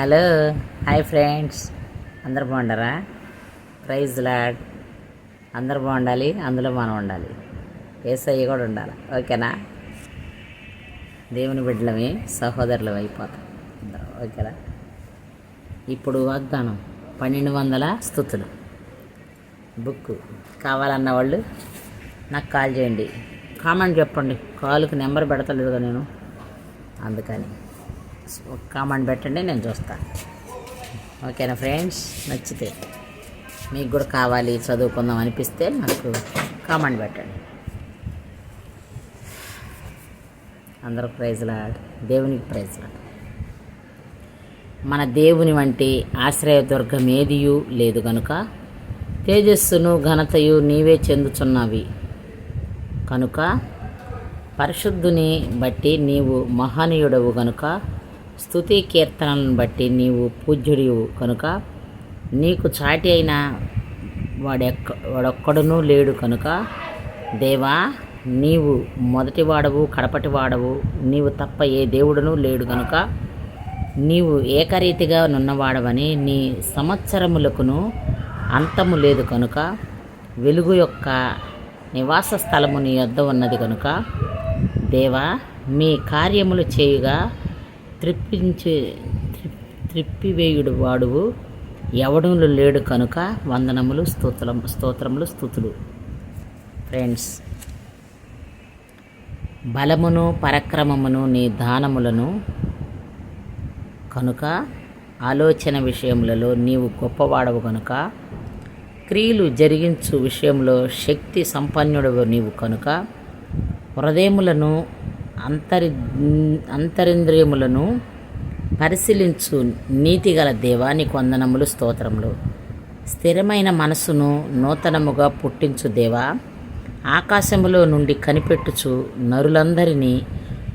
Hello hi friends. అందరు బాగుండరా? Praise lord. అందరు బాగుండాలి అందులో మనం ఉండాలి. ఏసయ్య కూడా ఉండాలి. ఓకేనా? దేవుని బిడ్డలమే సహోదరులం అయిపోతాం. అందరం ఓకేనా? ఇప్పుడు వాగ్దానం పన్నెండు వందల స్థుతులు. బుక్ కావాలన్న వాళ్ళు నాకు కాల్ చేయండి. కామెంట్ చెప్పండి. కాల్కి నెంబర్ పెడతలేదుగా నేను. అందుకని. కామెంట్ పెట్టండి నేను చూస్తాను ఓకేనా ఫ్రెండ్స్? నచ్చితే మీకు కూడా కావాలి చదువుకుందాం అనిపిస్తే నాకు కామెంట్ పెట్టండి. అందరూ ప్రైజ్లా దేవునికి ప్రైజ్లా మన దేవుని వంటి ఆశ్రయదుర్గం ఏదియు లేదు గనుక తేజస్సును ఘనతయు నీవే చెందుచున్నవి. కనుక పరిశుద్ధుని బట్టి నీవు మహనీయుడవు గనుక స్థుతి కీర్తనలను బట్టి నీవు పూజ్యుడివు కనుక నీకు చాటి అయిన వాడెక్క వాడొక్కడునూ లేడు కనుక దేవా నీవు మొదటివాడవు కడపటివాడవు నీవు తప్ప ఏ దేవుడునూ లేడు కనుక నీవు ఏకరీతిగా నున్నవాడవని నీ సంవత్సరములకును అంతము లేదు కనుక వెలుగు యొక్క నివాస స్థలము నీ యొద్ద ఉన్నది కనుక దేవా మీ కార్యములు చేయుగా త్రిప్పించే త్రిప్పివేయుడు వాడువు. ఎవడములు లేడు కనుక వందనములు స్తోత్రం స్తోత్రములు స్థుతులు. ఫ్రెండ్స్ బలమును పరక్రమమును నీ దానములను కనుక ఆలోచన విషయములలో నీవు గొప్పవాడవు కనుక క్రియలు జరిగించు విషయంలో శక్తి సంపన్నుడవు నీవు కనుక హృదయములను అంతరి అంతరింద్రియములను పరిశీలించు నీతిగల దేవానికి కొందనములు స్తోత్రములు. స్థిరమైన మనసును నూతనముగా పుట్టించు దేవా ఆకాశములో నుండి కనిపెట్టుచు నరులందరినీ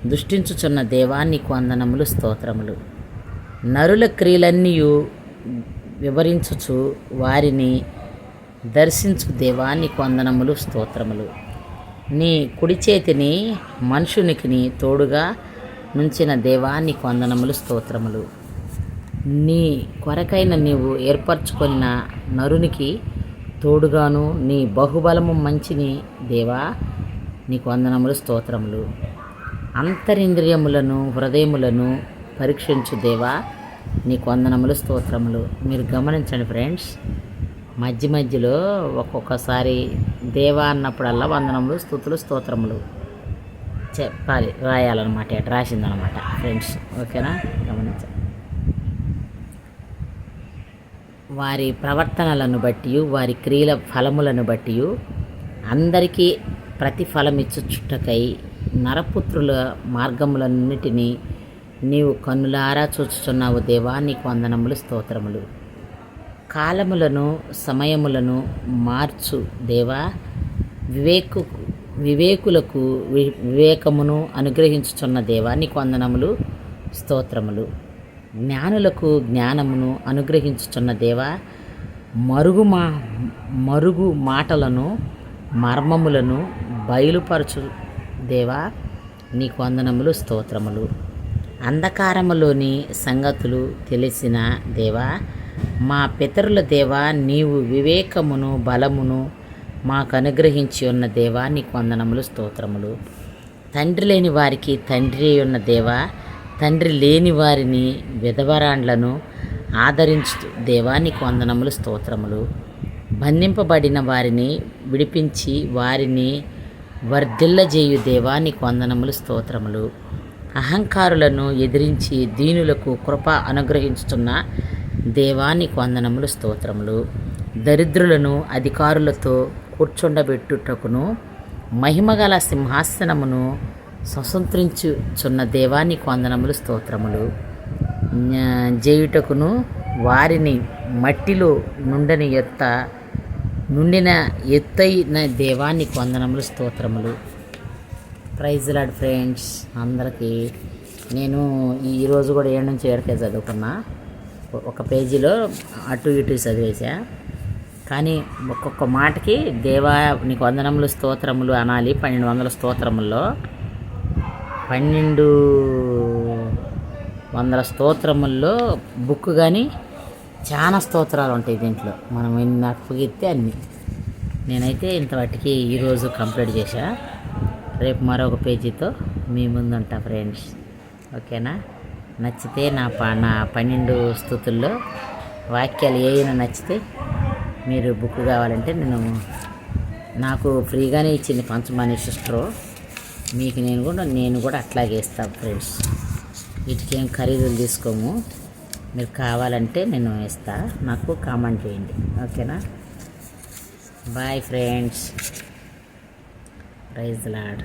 దృష్టించుచున్న దేవానికి వందనములు స్తోత్రములు. నరుల క్రియలన్నీ వివరించుచు వారిని దర్శించు దేవానికి వందనములు స్తోత్రములు. నీ కుడి చేతిని మనుషునికి తోడుగా నుంచిన దేవానికి వందనములు స్తోత్రములు. నీ కొరకైన నీవు ఏర్పరచుకొనిన నరునికి తోడుగాను నీ బహుబలము మంచిని దేవా నీకు వందనములు స్తోత్రములు. అంతరింద్రియములను హృదయములను పరీక్షించు దేవా నీకు వందనములు స్తోత్రములు. మీరు గమనించండి ఫ్రెండ్స్ మధ్య మధ్యలో ఒక్కొక్కసారి దేవా అన్నప్పుడల్లా వందనములు స్థుతులు స్తోత్రములు చెప్పాలి రాయాలన్నమాట ఎట్ రాసిందనమాట ఫ్రెండ్స్ ఓకేనా? గమనించండి. వారి ప్రవర్తనలను బట్టి వారి క్రియల ఫలములను బట్టి అందరికీ ప్రతిఫలం చుట్టకై నరపుత్రుల మార్గములన్నిటినీ నీవు కన్నులారా చూచుచున్నావు దేవా నీకు వందనములు స్తోత్రములు. కాలములను సమయములను మార్చు దేవా. వివేకు వివేకులకు వి- వివేకమును అనుగ్రహించుచున్న దేవా నీకు వందనములు స్తోత్రములు. జ్ఞానులకు జ్ఞానమును అనుగ్రహించుచున్న దేవా మరుగు మా మరుగు మాటలను మర్మములను బయలుపరచు దేవా నీకు వందనములు స్తోత్రములు. అంధకారములోని సంగతులు తెలిసిన దేవా మా పితరుల దేవా నీవు వివేకమును బలమును మాకు అనుగ్రహించి ఉన్న దేవా నీకు వందనములు స్తోత్రములు. తండ్రి లేని వారికి తండ్రి అయి ఉన్న దేవా తండ్రి లేని వారిని విధవరాండ్లను ఆదరించు దేవా నీకు వందనములు స్తోత్రములు. బంధింపబడిన వారిని విడిపించి వారిని వర్ధిల్లజేయు దేవా నీకు వందనములు స్తోత్రములు. అహంకారులను ఎదిరించి దీనులకు కృప అనుగ్రహించుతున్న దేవానికి వందనములు స్తోత్రములు. దరిద్రులను అధికారులతో కూర్చుండబెట్టుటకును మహిమగల సింహాసనమును స్వతంత్రించుచున్న దేవానికి వందనములు స్తోత్రములు. చేయుటకును వారిని మట్టిలో నుండని ఎత్త నుండిన ఎత్తైన దేవానికి వందనములు స్తోత్రములు. ప్రైజ్ లాడ్ ఫ్రెండ్స్ అందరికీ నేను ఈరోజు కూడా ఏడు నుంచి ఏడకే చదువుకున్నా. ఒక పేజీలో అటు ఇటు చదివేశా. కానీ ఒక్కొక్క మాటకి దేవా నీకు వందనములు స్తోత్రములు అనాలి. పన్నెండు వందల స్తోత్రముల్లో. పన్నెండు వందల స్తోత్రముల్లో బుక్ కానీ చాలా స్తోత్రాలు ఉంటాయి దీంట్లో. మనం ఎన్ని అప్పగిస్తే అన్ని. నేనైతే ఇంత వాటికి ఈరోజు కంప్లీట్ చేశా. రేపు మరొక పేజీతో మీ ముందుంటా ఫ్రెండ్స్. ఓకేనా? నచ్చితే నా ప నా పన్నెండు స్థుతుల్లో వాక్యాలు ఏమైనా నచ్చితే మీరు బుక్ కావాలంటే నేను నాకు ఫ్రీగానే ఇచ్చింది పంచమాని సిస్టరు మీకు నేను కూడా నేను కూడా అట్లాగే ఇస్తాను ఫ్రెండ్స్. వీటికేం ఖరీదులు తీసుకోము. మీరు కావాలంటే నేను ఇస్తా. నాకు కామెంట్ చేయండి. ఓకేనా? Bye friends. Praise lord.